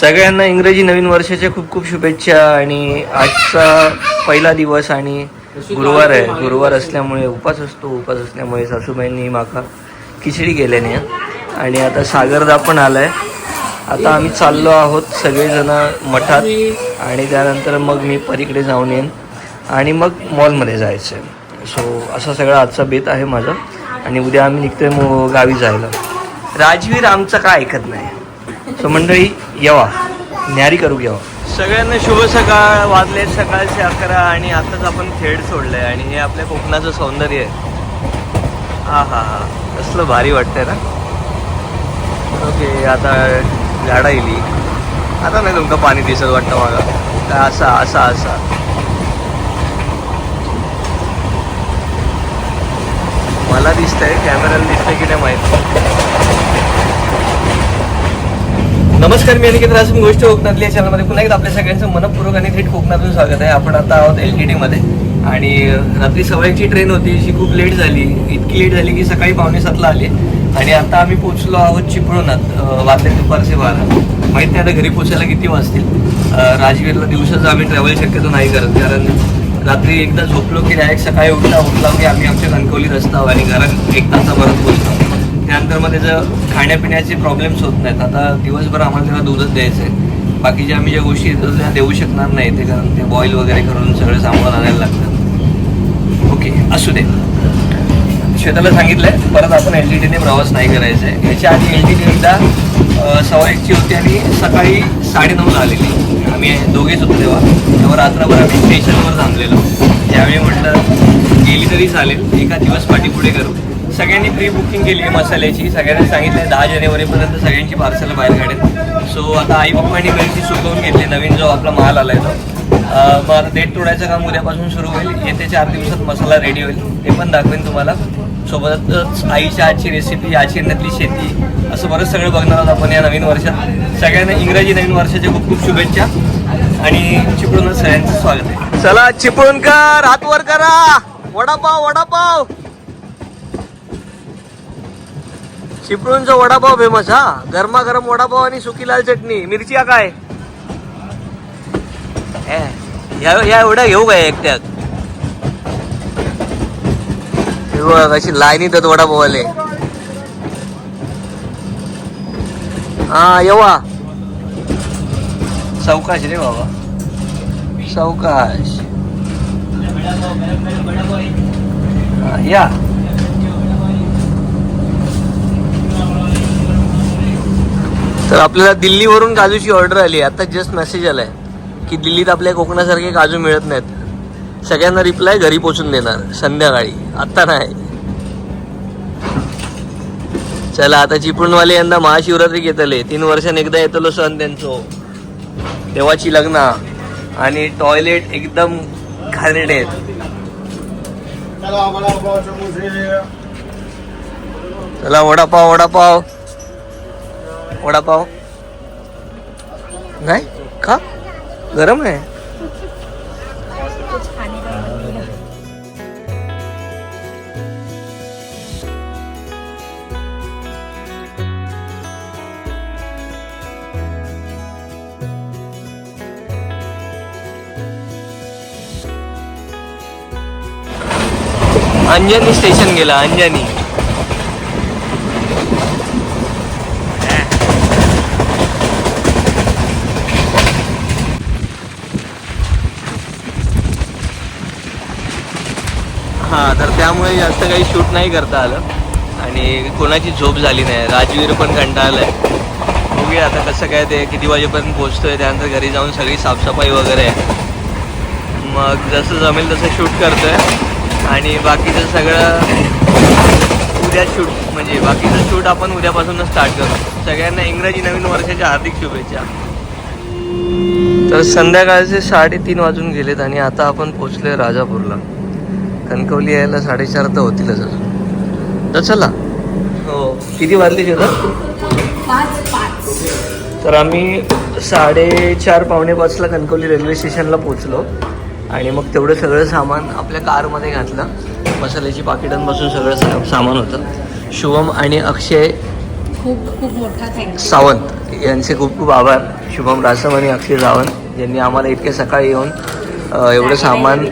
सगळ्यांना इंग्रजी नवीन वर्षाच्या खूप खूप शुभेच्छा आणि आजचा पहिला दिवस आणि गुरुवार आहे. गुरुवार असल्यामुळे उपास असतो. उपास असल्यामुळे सासूबाईंनी माका खिचडी केल्याने. आणि आता सागरदा पण आलाय. आता आम्ही चाललो आहोत सगळेजण मठात आणि त्यानंतर मग मी परीकडे जाऊन येईन आणि मग मॉलमध्ये जायचं आहे सो असा सगळा आजचा बेत आहे माझा. आणि उद्या आम्ही निघतोय मो गावी जायला. राजवीर आमचं काय ऐकत नाही. सो मंडळी येवा. न्यारी करू घ्यावा सगळ्यांना शुभ सकाळ वाजले सकाळचे अकरा आणि आताच आपण खेड सोडलंय आणि हे आपल्या कोकणाचं सौंदर्य आहे. हा हा हा. कसलं भारी वाटतंय ना? ओके आता झाडा येली आता नाही तुमचं पाणी दिसत वाटतं मला. काय असा असा असा. मला दिसतंय कॅमेऱ्याला दिसतंय की नाही माहिती? नमस्कार मी अनिकेत रासून गोष्ट कोकणातली या चॅनलमध्ये पुन्हा एकदा आपल्या सगळ्यांचं मनपूर्वक आणि थेट कोकणातून स्वागत आहे. आपण आता आहोत एल टी मध्ये. आणि रात्री सवयची ट्रेन होती जी खूप लेट झाली. इतकी लेट झाली की सकाळी पावणे सातला आली. आणि आता आम्ही पोचलो आहोत चिपळूणात वाजले दुपारचे बारा. माहीत नाही आता घरी पोचायला किती वाजतील. राजवीरला दिवसाचं आम्ही ट्रॅव्हल शक्यतो नाही करत. कारण रात्री एकदा झोपलो की डायरेक्ट सकाळी उठला उठला की आम्ही आमच्या कणकवली रस्ता आणि घरात एक तासाभरात पोहोचलो. त्यानंतर मग त्याचं खाण्यापिण्याचे प्रॉब्लेम्स होत नाहीत आता दिवसभर आम्हाला त्याला दूधच द्यायचं आहे. बाकीच्या आम्ही ज्या गोष्टी त्या देऊ शकणार नाही ते कारण ते बॉईल वगैरे करून सगळं सामान आणायला लागतं. ओके असू दे. श्वेताला आहे परत आपण एल टी टीने प्रवास नाही करायचा आहे ह्याच्या आधी एल टी टी एकदा सव्वा एकची होती आणि सकाळी साडेनऊला आलेली. आम्ही दोघेच होतो तेव्हा. तेव्हा रात्रभर आम्ही स्टेशनवर थांबलेलो. त्यावेळी म्हटलं गेली तरी चालेल. एका दिवस पाठीपुढे करू. सगळ्यांनी प्री बुकिंग केली आहे मसाल्याची. सगळ्यांनी सांगितलं दहा जानेवारीपर्यंत सगळ्यांची पार्सल बाहेर काढेल. सो आता आई पप्पांनी घरची सुकवून घेतली. नवीन जो आपला माल आला आहे तो मग आता डेट तोडायचं काम उद्यापासून सुरू होईल. येत्या चार दिवसात मसाला रेडी होईल. ते पण दाखवेन तुम्हाला. सोबतच आईच्या आजची रेसिपी आजची अन्नातली शेती असं बरंच सगळं बघणार आहोत आपण या नवीन वर्षात. सगळ्यांना इंग्रजी नवीन वर्षाच्या खूप खूप शुभेच्छा. आणि चिपळूणच सगळ्यांचं स्वागत आहे. चला चिपळूणकर हातवर करा. वडापाव वडापाव. चिपळूणचा वडापाव फेमस हा? गरमागरम वडापाव आणि सुकी लाल चटणी. मिरची हा काय? या या एवढ्या घेऊ काय एकट्यात? अशी बघ कशी लाईन येतात वडापाववाले. हा येवा. सावकाश रे बाबा. सावकाश. या. तर आपल्याला दिल्लीवरून काजूची ऑर्डर आली आता जस्ट मेसेज आलाय की दिल्लीत आपल्या कोकणासारखे काजू मिळत नाहीत. सगळ्यांना रिप्लाय घरी पोचून देणार. संध्याकाळी. आता नाही. चला आता चिपळूणवाले यंदा महाशिवरात्री घेतले. तीन वर्षांनी एकदा येतलो सण त्यांचो. देवाची लग्न आणि टॉयलेट एकदम घाणेरडे. आहेत चला वडापाव वडापाव. वडापाव? नाही? का गरम आहे. अंजनी स्टेशन गेला अंजनी हा तर त्यामुळे जास्त काही शूट नाही करता आलं. आणि कोणाची झोप झाली नाही. राजवीर पण कंटाळलाय. बघूया आता कसं काय ते किती वाजेपर्यंत पोचतोय त्यानंतर घरी जाऊन सगळी साफसफाई वगैरे आहे. मग जसं जमेल तसं शूट करतोय. आणि बाकीचं सगळं उद्या शूट म्हणजे बाकीचं शूट आपण उद्यापासूनच स्टार्ट करू. सगळ्यांना इंग्रजी नवीन वर्षाच्या हार्दिक शुभेच्छा. तर संध्याकाळचे साडेतीन वाजून गेलेत आणि आता आपण पोचलोय राजापूरला. कणकवली यायला साडेचार तर होतीलच अजून तर चला. हो. किती वाजले शेतात तर आम्ही साडेचार पावणे पाचला कणकवली रेल्वे स्टेशनला पोचलो आणि मग तेवढं सगळं सामान आपल्या कारमध्ये घातलं. मसाल्याची पाकिटांपासून सगळं सा सामान होतं. शुभम आणि अक्षय खूप खूप मोठा थँक्यू सावंत यांचे खूप खूप आभार. शुभम रासम आणि अक्षय सावंत यांनी आम्हाला इतके सकाळी येऊन एवढं सामान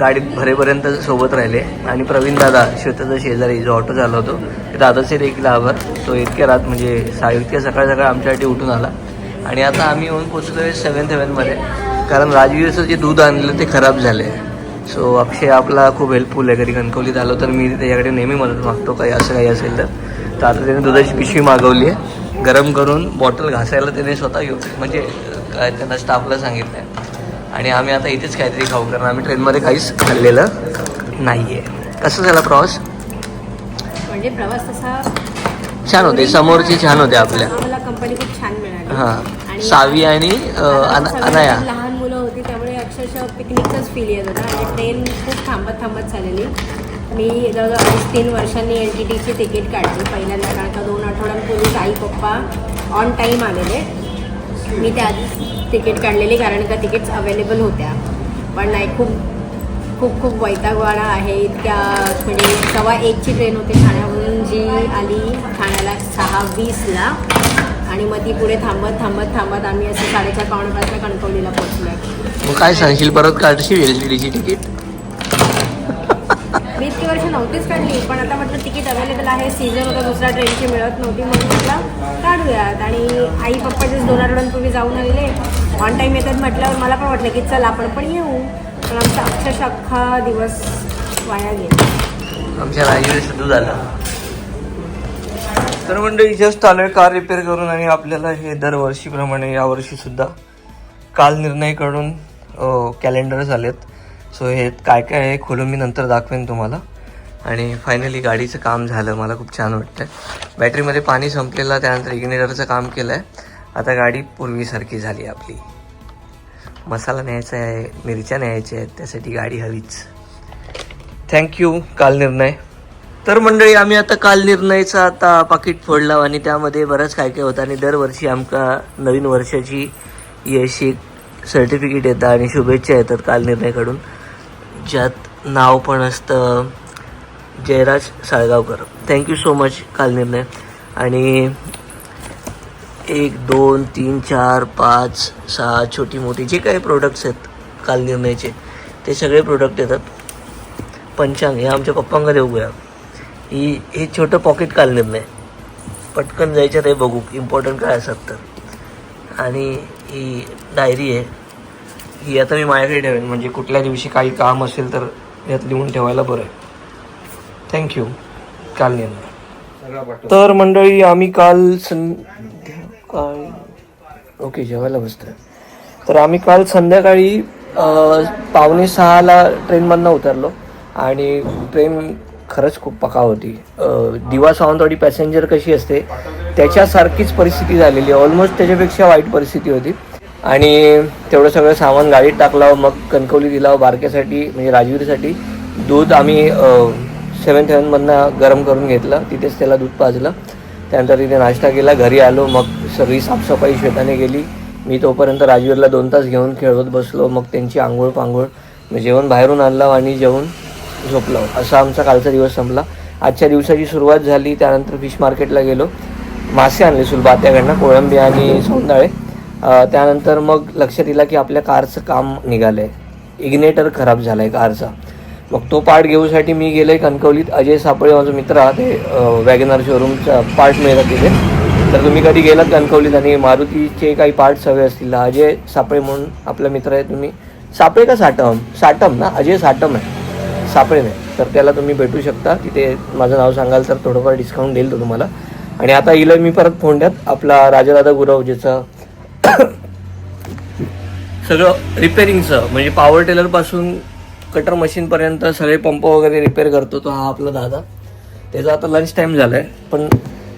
गाडीत भरेपर्यंत सोबत राहिले. आणि प्रवीण दादा श्वेताचा शेजारी जो ऑटो झाला होतो ते दादाचे देखील आभार. तो इतक्या रात म्हणजे सा इतक्या सकाळ सकाळ आमच्यासाठी उठून आला. आणि आता आम्ही येऊन पोचलो आहे सेवन्थ हेवनमध्ये कारण राजवीरचं जे दूध आणलं ते खराब झालं आहे सो अक्षय आपला खूप हेल्पफुल आहे. कधी कणकवलीत आलो तर मी त्याच्याकडे नेहमी मदत मागतो काही असं काही असेल तर. तर आता त्याने दुधाची पिशवी मागवली आहे. गरम करून बॉटल घासायला त्याने स्वतः घेऊन म्हणजे काय त्यांना स्टाफला सांगितलं आहे आणि आम्ही आता इथेच काहीतरी खाऊ कारण आम्ही ट्रेनमध्ये काहीच खाल्लेलं नाही आहे कसं झाला प्रवास? म्हणजे प्रवास तसा छान होते समोरचे छान होते आपल्या. आम्हाला कंपनी खूप छान मिळाली. हां. आणि सावी आणि अ, अन- अनाया. लहान मुलं होती त्यामुळे अक्षरशः पिकनिकचाच फील येत होता. आणि ट्रेन खूप थांबत थांबत चाललेली मी जवळजवळ अडीच तीन वर्षांनी एल टी टीची तिकीट काढली. पहिल्यांदा कारण का दोन आठवड्यांपूर्वीच आई पप्पा ऑन टाईम आलेले. मी त्या आधीच तिकीट काढलेली कारण का तिकीट्स अवेलेबल होत्या. पण नाही खूप खूप खूप वैतागवाडा आहे इतक्या म्हणजे सव्वा एकची ट्रेन होती ठाण्यावरून जी आली ठाण्याला सहा वीसला. आणि मग ती पुढे थांबत थांबत थांबत आम्ही असं साडेचार पावणे पाचला कणकवलीला पोहोचलो. मग काय सांगशील परत काढशील एल सी डीची तिकीट? वर्ष नव्हतीच काढली पण आता म्हटलं तिकीट अवेलेबल आहे. सीझन होता दुसऱ्या ट्रेनची मिळत नव्हती म्हणून म्हटलं काढूयात. आणि आई पप्पाचेच दोन आठवड्यांपूर्वी जाऊन आलेले. ऑन टाईम येतात म्हटल्यावर मला पण वाटलं की चल आपण पण येऊ. पण आमचा अक्षरशः अख्खा दिवस वाया गेला. आमच्या राजवीर दूध झाला तर मंडळी जस्ट आलोय कार रिपेअर करून आणि आपल्याला हे दरवर्षीप्रमाणे यावर्षी सुद्धा काल निर्णय करून कॅलेंडर झालेत. सो हे काय काय आहे खोलून मी नंतर दाखवेन तुम्हाला. आणि फायनली गाडीचं काम झालं. मला खूप छान वाटतं बॅटरीमध्ये पाणी संपलेलं त्यानंतर इग्नेटरचं काम केलं आहे आता गाडी पूर्वीसारखी झाली आपली. मसाला न्यायचा आहे मिरच्या न्यायच्या आहेत त्यासाठी गाडी हवीच. थँक्यू काल निर्णय. तर मंडळी आम्ही आता काल निर्णयचा आता पाकिट फोडला आणि त्यामध्ये बरंच काय काय होतं. आणि दरवर्षी आमका नवीन वर्षाची यशी सर्टिफिकेट येतं आणि शुभेच्छा येतात काल निर्णयकडून. ज्यात नाव पण असतं Jayraj Salgaonkar. Thank you so much काल निर्णय आणि एक दोन तीन चार पाच सहा छोटी मोठी जे काही प्रोडक्ट्स आहेत काल निर्णयचे ते सगळे प्रोडक्ट येतात पंचांग हे आमच्या पप्पांकडे देऊ ही हे छोटं पॉकेट काल निर्णय पटकन जायचं ते बघू इम्पॉर्टंट काय असतात तर. आणि ही डायरी आहे. ही आता मी माझ्याकडे ठेवेन म्हणजे कुठल्या दिवशी काही काम असेल तर यात लिहून ठेवायला बरं आहे. थँक्यू काल निर्णय तर मंडळी आम्ही काल संध्याकाळी ओके जेवायला बसतोय. तर आम्ही काल संध्याकाळी पावणे सहाला ट्रेनमधनं उतरलो. आणि ट्रेन खरंच खूप पका होती. दिवा सावंतवाडी पॅसेंजर कशी असते त्याच्यासारखीच परिस्थिती झालेली. ऑलमोस्ट त्याच्यापेक्षा वाईट परिस्थिती होती. आणि तेवढं सगळं सामान गाडीत टाकलं मग कणकवली दिला बारक्यासाठी म्हणजे राजवीरसाठी. दूध आम्ही सेवन हेवनमधनं गरम करून घेतलं. तिथेच त्याला दूध पाजलं. त्यानंतर तिथे नाश्ता केला. घरी आलो. मग सगळी साफसफाई शेताने गेली मी तोपर्यंत राजवीरला दोन तास घेऊन खेळवत बसलो. मग त्यांची आंघोळ पांघोळ. मग जेवण बाहेरून आणलं आणि जेवण झोपलो. असा आमचा कालचा दिवस संपला. आजच्या दिवसाची सुरुवात झाली. त्यानंतर फिश मार्केटला गेलो. मासे आणले सुलबात्याकडनं. कोळंबी आणि सौंदाळे. त्यानंतर मग लक्षात येईल की आपल्या कारचं काम निघालं आहे इग्नेटर खराब झाला आहे कारचा. मग तो पार्ट घेऊसाठी मी गेलो आहे कणकवलीत. अजय सापळे माझा मित्र आहे ते वॅगनार शोरूमचा पार्ट मिळतात तिथे. तर तुम्ही कधी गेलात कणकवलीत आणि मारुतीचे काही पार्ट्स हवे असतील? अजय सापळे म्हणून आपला मित्र आहे तुम्ही. सापळे का साटम साटम ना? अजय साटम आहे. सापळे नाही. तर त्याला तुम्ही भेटू शकता. तिथे माझं नाव सांगाल तर थोडंफार डिस्काउंट देईल तो तुम्हाला. आणि आता इलं मी परत फोंड्यात आपला राजादादा गुरव ज्याचं सगळं रिपेरिंगचं म्हणजे पॉवर टेलरपासून कटर मशीनपर्यंत सगळे पंप वगैरे रिपेअर करतो तो हा आपला दादा. त्याचा आता लंच टाईम झाला आहे पण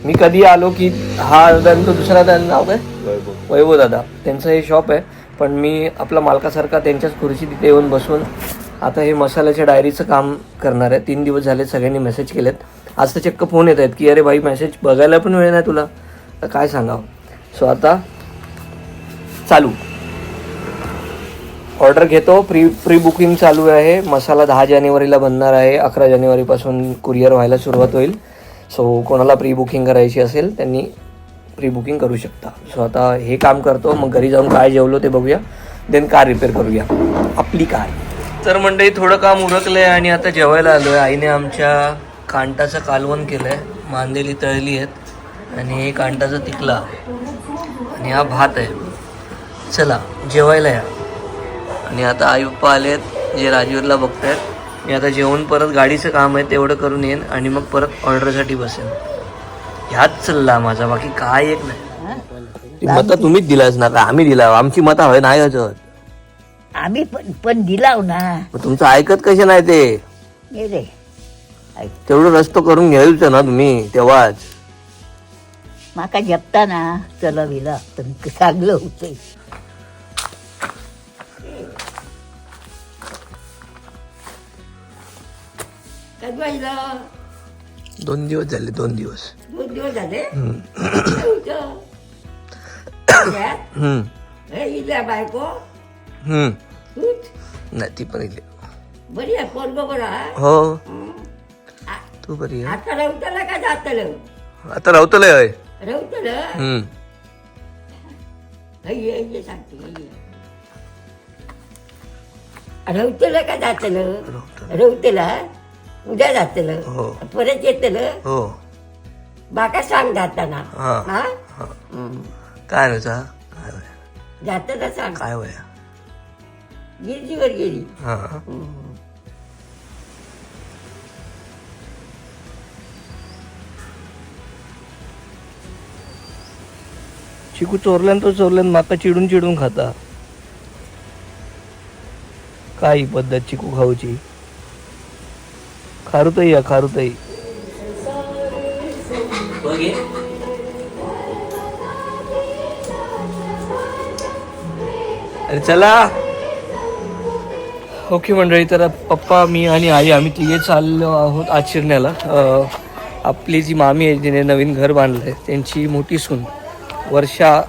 मी कधी आलो की हा तो दुसरा दादा नाव काय? वैभव. दादा. त्यांचं हे शॉप आहे. पण मी आपला मालकासारखा त्यांच्याच खुर्ची तिथे येऊन बसून आता हे मसाल्याच्या डायरीचं काम करणार आहे. तीन दिवस झाले सगळ्यांनी मेसेज केलेत. आज तर चक्क फोन येत आहेत की अरे भाई मेसेज बघायला पण वेळ नाही तुला. तर काय सांगावं? सो आता चालू. ऑर्डर घेतो. प्री प्री बुकिंग चालू आहे. मसाला दहा जानेवारीला बनणार आहे. अकरा जानेवारीपासून कुरिअर व्हायला सुरुवात होईल. सो कोणाला प्री बुकिंग करायची असेल त्यांनी प्री बुकिंग करू शकता. सो आता हे काम करतो. मग घरी जाऊन काय जेवलो ते बघूया. देन कार रिपेअर करूया. आपली कार तर मंडळी थोडं काम उरकलंय आणि आता जेवायला आलोय. आईने आमच्या कांटाचं कालवण केलंय. मांदेली तळली आहेत. आणि हे कांटाचा तिकला. आणि हा भात आहे. चला जेवायला या. आणि आता आई पप्पा आलेत जे राजवीरला बघतायत. मी आता जेवण परत गाडीचं काम आहे तेवढं करून येईन आणि मग परत ऑर्डरसाठी बसेन. ह्याच चालला माझा बाकी काय एक नाही. मत तुम्हीच दिला असणार का आम्ही दिला आमची मतं हवे नाही अजून. आम्ही पण पण दिलाव ना. तुमचं ऐकत कसे नाही ते? तेवढं रस्तो करून घ्यायचं ना तुम्ही तेव्हाच. माका जपताना चलविला तर चांगलं होतंय दोन दिवस झाले दोन दिवस दोन दिवस झाले हम्म. हम्म. इथल्या बायको हम्म. तूच नाही ती पण इथे बरी आहे पोरग बरं आहे. हो आ- तू बरी आहे आता रवतलं का जातलं आता राहतलंय होय रवतलं हम्म. रवतलं का जातलं. रवतलं उद्या जातलं. हो. परत येतलं. हो. बाका सांग जाताना. हा. काय व्हायचा काय जाताना सांग. काय वया गिरजीवर गेली. हा. चिकू चोरल्यान तो चोरल्यान माका चिडून चिडून खाता. काय ही पद्धत चिकू खाऊची? खारुताई या खारुताई अरे चला. ओके मंडळी तर पप्पा मी आणि आई आम्ही तिघे चाललो आहोत आज शिरण्याला आपली जी मामी आहे जिने नवीन घर बांधलं आहे त्यांची मोठी सून वर्षा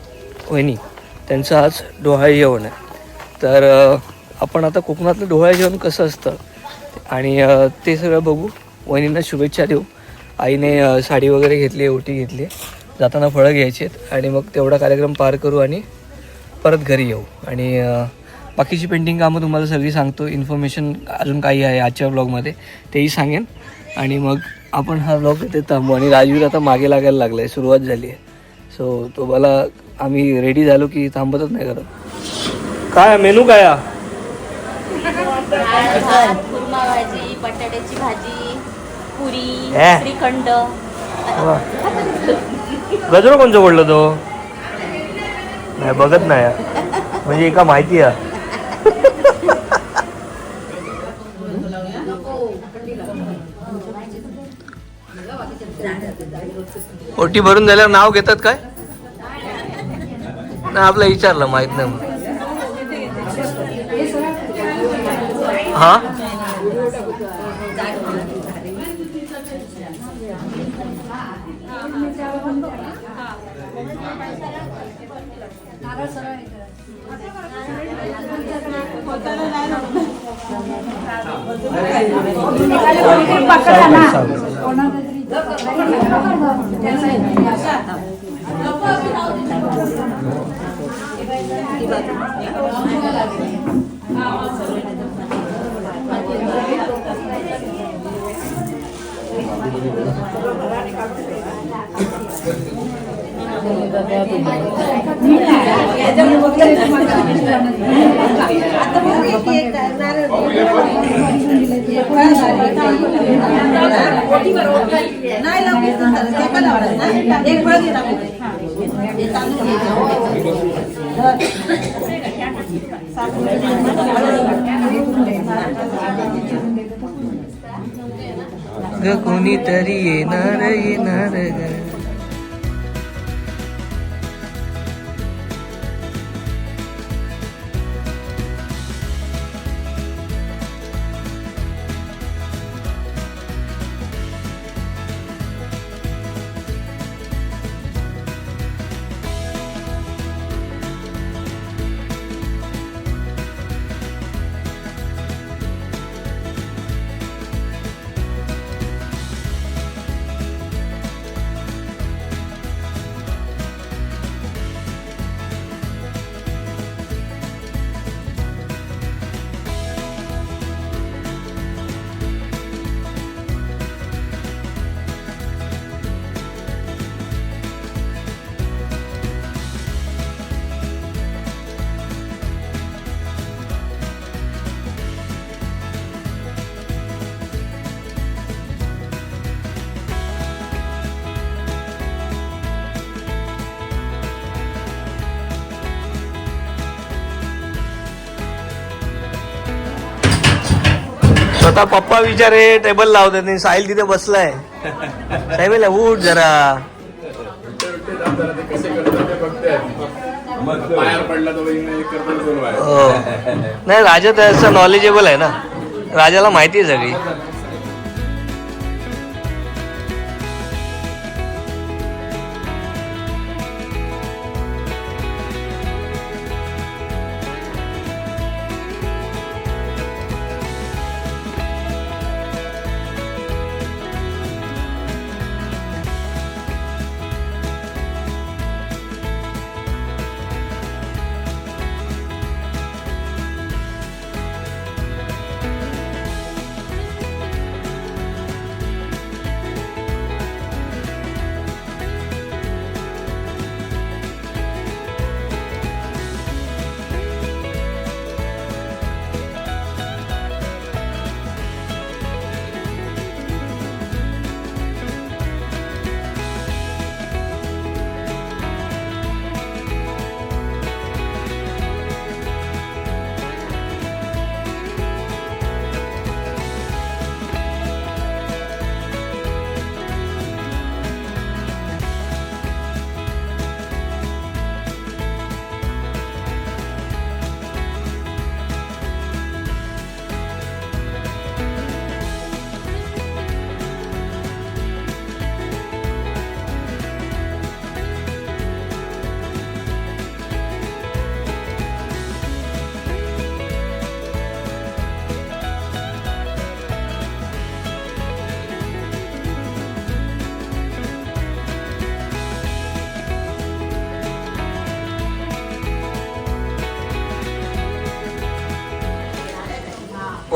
वहिनी त्यांचं आज डोहाळे जेवण आहे. तर आपण आता कोकणातलं डोहाळे जेवण कसं असतं? आणि ते सगळं बघू. वहिनींना शुभेच्छा देऊ. आईने साडी वगैरे घेतली ओटी घेतली. जाताना फळं घ्यायची आहेत आणि मग तेवढा कार्यक्रम पार करू आणि परत घरी येऊ. आणि बाकीची पेंटिंग कामं तुम्हाला सगळी सांगतो. इन्फॉर्मेशन अजून काही आहे आजच्या ब्लॉगमध्ये तेही सांगेन. आणि मग आपण हा ब्लॉग इथे थांबू. आणि राजवीर आता मागे लागायला लागला आहे सुरुवात झाली आहे. सो तो मला आम्ही रेडी झालो की थांबतच नाही करत. काय मेनू काय भात कुर्मा भाजी बटाट्याची भाजी पुरी हे? श्रीखंड वा. गजरो कोणचं पडलं तो नाही बघत नाही. म्हणजे एका माहिती आहे ओटी भरून झाल्यावर नाव घेतात काय नाही आपलं विचारलं माहीत नाही म्हणून. हा? ग ગગુની તરીએ નારયે નારગા आता पप्पा विचारे टेबल लावतात आणि साहिल तिथे बसलाय. साहेब उठ जरा. आहे हो. नाही राजा त्याचं नॉलेजेबल आहे ना. राजाला माहिती आहे सगळी.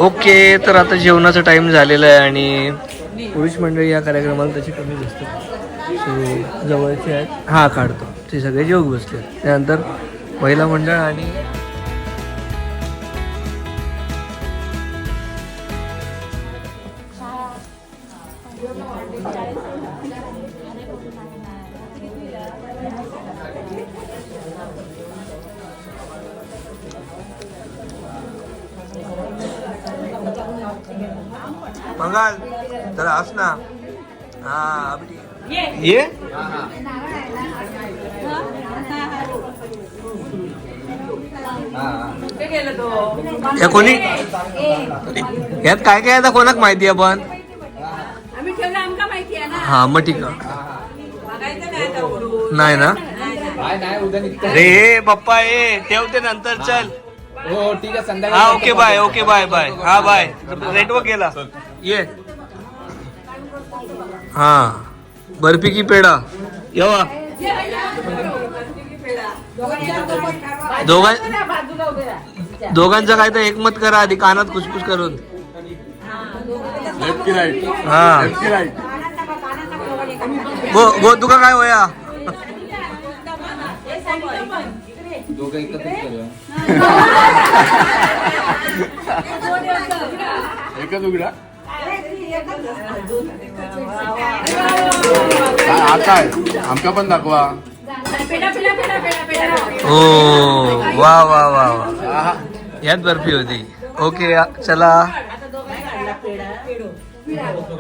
ओके तर आता जेवणाचा टाईम झालेला आहे आणि पुरुष मंडळी या कार्यक्रमाला तशी कमी असतात सो जवळचे आहेत. हा काढतो. ते सगळे जेवू बसले त्यानंतर महिला मंडळ आणि मंगाल जरा हस ना. हा. ये? या कोणी? यात काय काय आता कोणाक माहिती आहे पण आम्ही ठेवलं आमका माहिती आहे ना. हा मग ठीक आहे. बघायचं नाही ना? काय नाही. उद्या निघतो. रे पप्पा ये ठेवते नंतर चल. हो ठीक आहे हा okay bye okay bye bye हा बाय नेटवर्क गेला. ये. हा. बर्फी की पेढा. येवा. दोघां दोघांचं काय तर एकमत करा आधी कानात खुसफुस करून. लेफ्ट की राईट हा. लेफ्ट की राईट गो गो तुका काय होया? दोघं एकत्र एकच उघडा. काय आता आहे. आमका पण दाखवा. हो वा वा वा वा. यात बर्फी होती. ओके चला.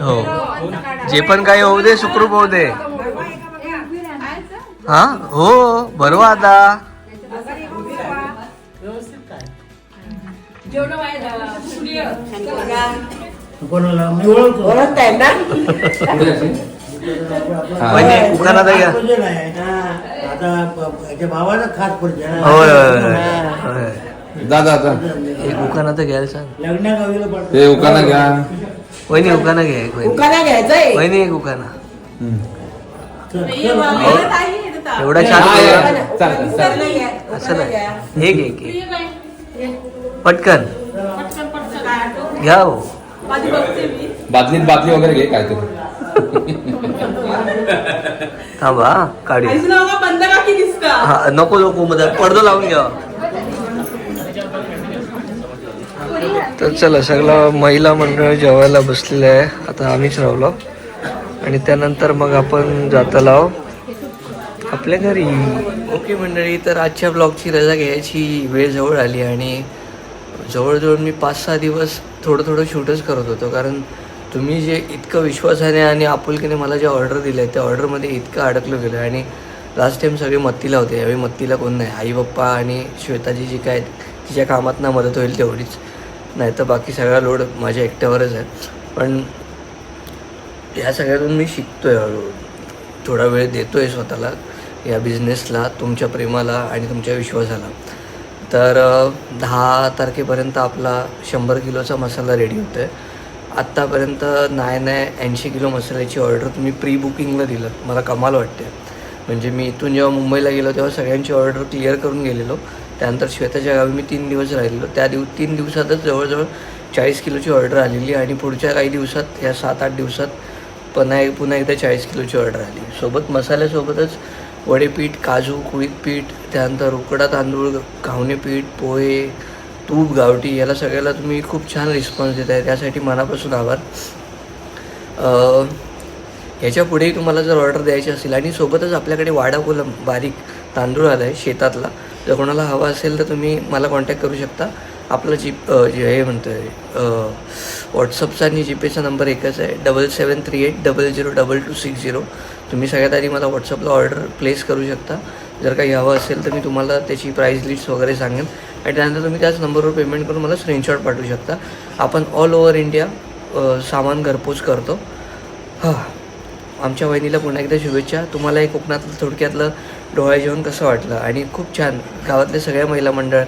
हो. जे पण काही होऊ दे सुखरूप होऊ दे. हा? हो बरोबर आता. ना? म्हणजे आता याच्या खास परिचय. होय होय होय. होय जा जा जा एक उखाणा तर घ्यायला सांग. लग्ना गावीला पडतो. ते उकाना घ्या. वहिनी उखाणा घ्या एक वहिनी. उकाना घ्यायचंय? वहिनी एक हम्म. एवढा हा, या. चालेल. असं नाही. एक एक एक पटकन. घ्या हो. बादलीत बादली वगैरे घे काहीतरी थांबा हा, काढू बंद बाकी दिसता? हा नको नको मध्ये पडदो लावून घ्या. तर चला सगळं महिला मंडळ जेवायला बसलेलं आहे. आता आम्हीच राहिलो. आणि त्यानंतर मग आपण जाता लाव आपल्या घरी. ओके मंडळी तर आजच्या ब्लॉगची रजा घ्यायची वेळ जवळ आली आणि जवळजवळ मी पाच सहा दिवस थोडं थोडं शूटच करत होतो. कारण तुम्ही जे इतकं विश्वासाने आणि आपुलकीने मला जे ऑर्डर दिले त्या ऑर्डरमध्ये इतकं अडकलं गेलं आणि लास्ट टाइम सगळे मत्तीला होते. यावेळी मत्तीला कोण नाही. आई पप्पा आणि श्वेताजी जी काय तिच्या कामात ना मदत होईल तेवढीच. नाही तर बाकी सगळा लोड माझ्या एकट्यावरच आहे. पण या सगळ्यातून मी शिकतो आहे हळूहळू. थोडा वेळ देतो आहे स्वतःला या बिझनेसला तुमच्या प्रेमाला आणि तुमच्या विश्वासाला. तर दहा तारखेपर्यंत आपला शंभर किलोचा मसाला रेडी होतो आहे आत्तापर्यंत नाही नाही ऐंशी किलो मसाल्याची ऑर्डर तुम्ही प्री बुकिंगला दिलं. मला कमाल वाटते म्हणजे मी इथून जेव्हा मुंबईला गेलो तेव्हा सगळ्यांची ऑर्डर क्लिअर करून गेलेलो. त्यानंतर श्वेताच्या गावी मी तीन दिवस राहिलेलो. त्या दिव तीन दिवसातच जवळजवळ चाळीस किलोची ऑर्डर आलेली आणि पुढच्या काही दिवसात या सात आठ दिवसात पुन्हा एक पुन्हा एकदा चाळीस किलोची ऑर्डर आली. सोबत मसाल्यासोबतच वडेपीठ काजू कुळीत पीठ त्यानंतर उकडा तांदूळ घावणे पीठ पोहे तूप गावठी याला सगळ्याला तुम्ही खूप छान रिस्पॉन्स देत आहे त्यासाठी मनापासून आभार. अ, ह्याच्या पुढेही तुम्हाला जर ऑर्डर द्यायची असेल आणि सोबतच आपल्याकडे वाडा कोलम बारीक तांदूळ आला आहे शेतातला जर कोणाला हवा असेल तर तुम्ही मला कॉन्टॅक्ट करू शकता. आपलं जी जे हे म्हणतो आहे व्हॉट्सअपचा आणि जीपेचा नंबर एकच आहे. Double seven three eight double zero double two six zero तुम्ही सगळ्यात आधी मला व्हॉट्सअपला ऑर्डर प्लेस करू शकता. जर काही हवं असेल तर मी तुम्हाला त्याची प्राईस लिस्ट वगैरे सांगेन. आणि त्यानंतर तुम्ही त्याच नंबरवर पेमेंट करून मला स्क्रीनशॉट पाठवू शकता. आपण ऑल ओव्हर इंडिया सामान घरपोच करतो. हां. आमच्या वहिनीला पुन्हा एकदा शुभेच्छा. तुम्हाला एक कोकणातलं थोडक्यातलं डोळा जेवण कसं वाटलं? आणि खूप छान. गावातले सगळ्या महिला मंडळ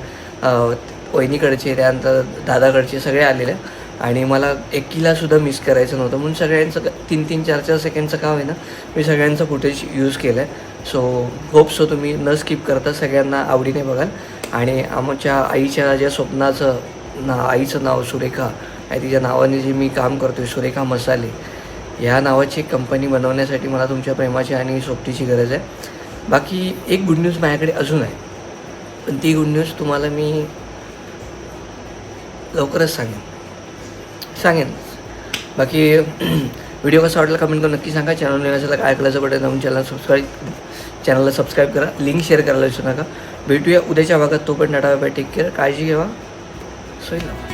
वहिनीकडचे त्यानंतर दादाकडचे सगळे आलेले. आणि मला एकीलासुद्धा मिस करायचं नव्हतं. म्हणून सगळ्यांचं तीन तीन चार चार सेकंडचं काम आहे ना मी सगळ्यांचं फुटेज यूज केलं आहे सो होप सो तुम्ही न स्किप करता सगळ्यांना आवडीने बघाल. आणि आमच्या आईच्या ज्या स्वप्नाचं ना आईचं नाव सुरेखा आणि तिच्या नावाने जे मी काम करतो आहे सुरेखा मसाले ह्या नावाची एक कंपनी बनवण्यासाठी मला तुमच्या प्रेमाची आणि सोबतीची गरज आहे. बाकी एक गुड न्यूज माझ्याकडे अजून आहे. पण ती गुड न्यूज तुम्हाला मी लवकरच सांगेन. सांगेन. बाकी व्हिडिओ कसा वाटला कमेंट करून नक्की सांगा. चॅनल नवीन असेल काय करायचं बटन दाबून चॅनल सबस्क्राईब चॅनलला सबस्क्राईब करा. लिंक शेअर करायला विसरू नका. भेटूया उद्याच्या भागात. तो पण टाटा बाय टेक केअर काळजी घ्यावा सोयी